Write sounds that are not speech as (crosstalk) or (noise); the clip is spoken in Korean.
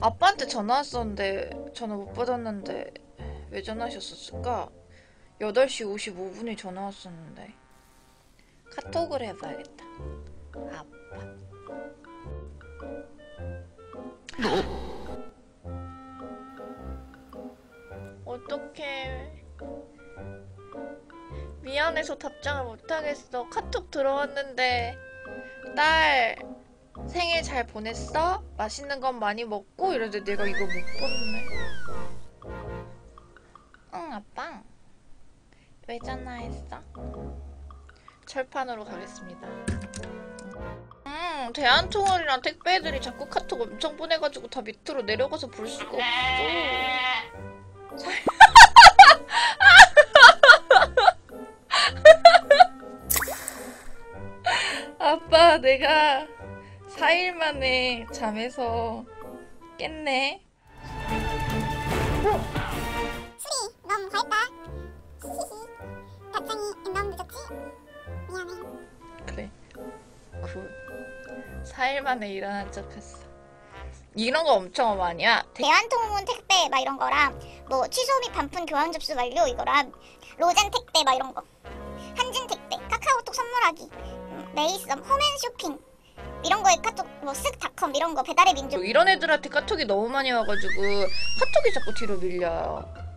아빠한테 전화 왔었는데 전화 못 받았는데 왜 전화하셨었을까? 8시 55분에 전화 왔었는데 카톡을 해봐야겠다. 아빠. 어떡해. 미안해서 답장을 못하겠어. 카톡 들어왔는데. 딸 생일 잘 보냈어? 맛있는 건 많이 먹고? 이러는데 내가 이거 못 봤네. 응, 아빠. 왜 전화했어? 철판으로 가겠습니다. 음, 대한통월이랑 택배들이 자꾸 카톡 엄청 보내가지고 다 밑으로 내려가서 볼 수가 없어. 살- (laughs) 아빠, 내가 4일 만에 잠에서 깼네. 술이 너무 과했다. 히히히. 답장이 너무 늦었지? 미안해. 그래. 굿. 4일 만에 일어난 척 했어. 이런 거 엄청 많이 야. 대한통운 택배 막 이런 거랑 뭐 취소 및 반품 교환 접수 완료 이거랑 로젠 택배 막 이런 거 한진 택배 카카오톡 선물하기 음, 메이썸 홈앤 쇼핑 이런 거에 카톡 뭐 쓱닷컴 이런 거 배달의 민족 이런 애들한테 카톡이 너무 많이 와가지고 카톡이 자꾸 뒤로 밀려요.